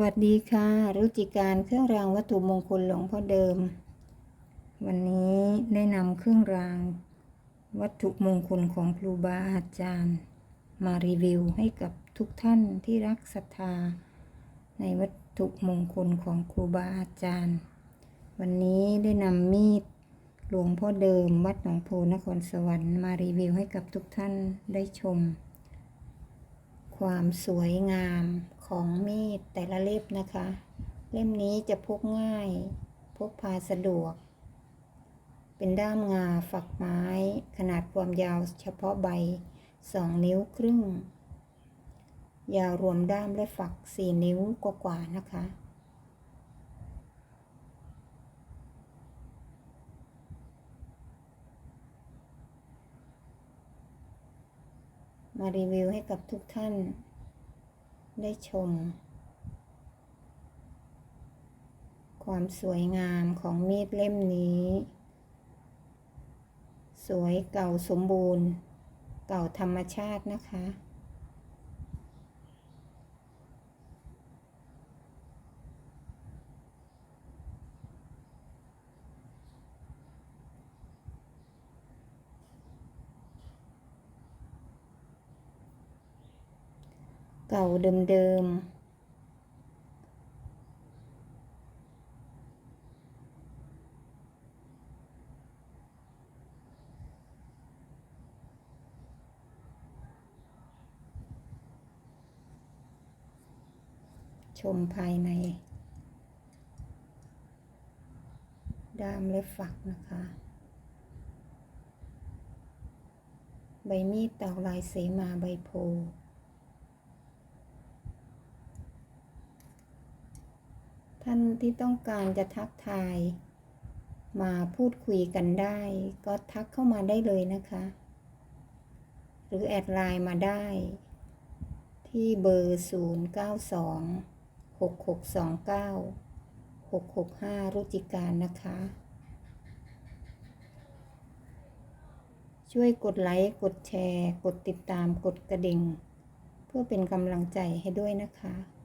วัสดีค่ะ รุจิการเครื่องรางวัตถุมงคลหลวงพ่อเดิม วันนี้ได้นำเครื่องราง วัตถุมงคลของครูบาอาจารย์ มารีวิวให้กับทุกท่านที่รักศรัทธา ในวัตถุมงคลของครูบาอาจารย์ วันนี้ได้นำมีดหลวงพ่อเดิม วัดหนองโพนครสวรรค์มารีวิวให้กับทุกท่านได้ชม ความสวยงาม ของมีดแต่ละเล่มนะคะ เล่มนี้จะพกง่าย พกพาสะดวก เป็นด้ามงาฝักไม้ ขนาดความยาวเฉพาะใบ 2 นิ้วครึ่ง ยาวรวมด้ามและฝัก 4 นิ้วกว่าๆนะคะมารีวิวให้กับทุกท่าน ได้ชม ความสวยงามของมีดเล่มนี้ สวยเก่าสมบูรณ์ เก่าธรรมชาตินะคะ เก่าเดิมๆชมภายใน ด้ามและฝักนะคะ ใบมีดตอกลายเสมาใบโพ ท่านที่ต้องการจะทักทาย มาพูดคุยกันได้ ก็ทักเข้ามาได้เลยนะคะ หรือแอดไลน์มาได้ ที่เบอร์ 0 9 2 6 6 2 9 6 6 5 รุจิการนะคะ ช่วยกดไลค์ กดแชร์ กดติดตาม กดกระดิ่ง เพื่อเป็นกำลังใจให้ด้วยนะคะ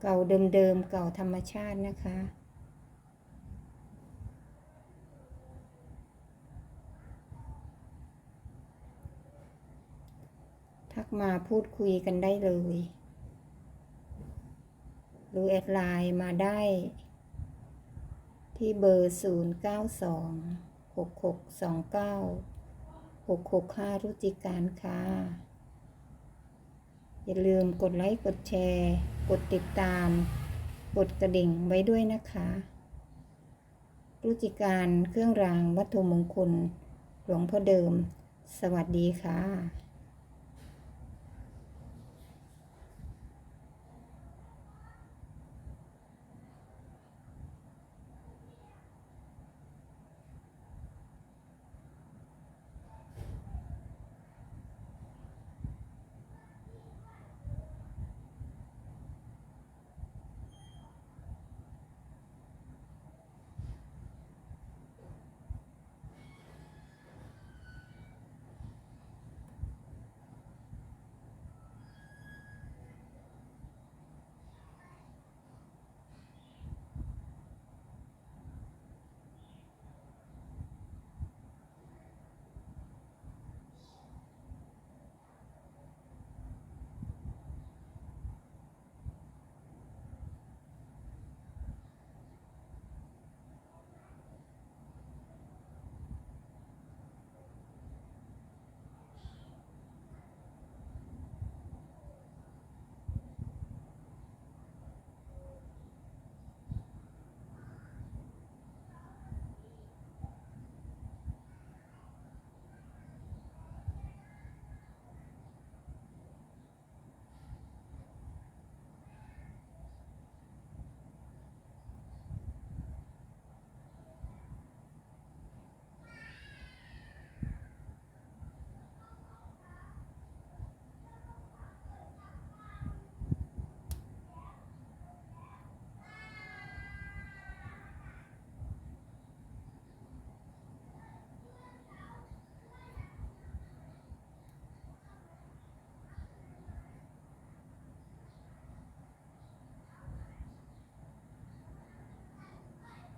เก่าเดิมๆ เก่าธรรมชาตินะคะ ทักมาพูดคุยกันได้เลย หรือแอดไลน์มาได้ ที่เบอร์ 0 9 2 6 6 2 9 6 6 5 รุจิการค่ะ อย่าลืมกดไลค์ กดแชร์ กดติดตาม กดกระดิ่งไว้ด้วยนะคะรุจิการเครื่องรางวัตถุมงคล หลวงพ่อเดิม สวัสดีค่ะ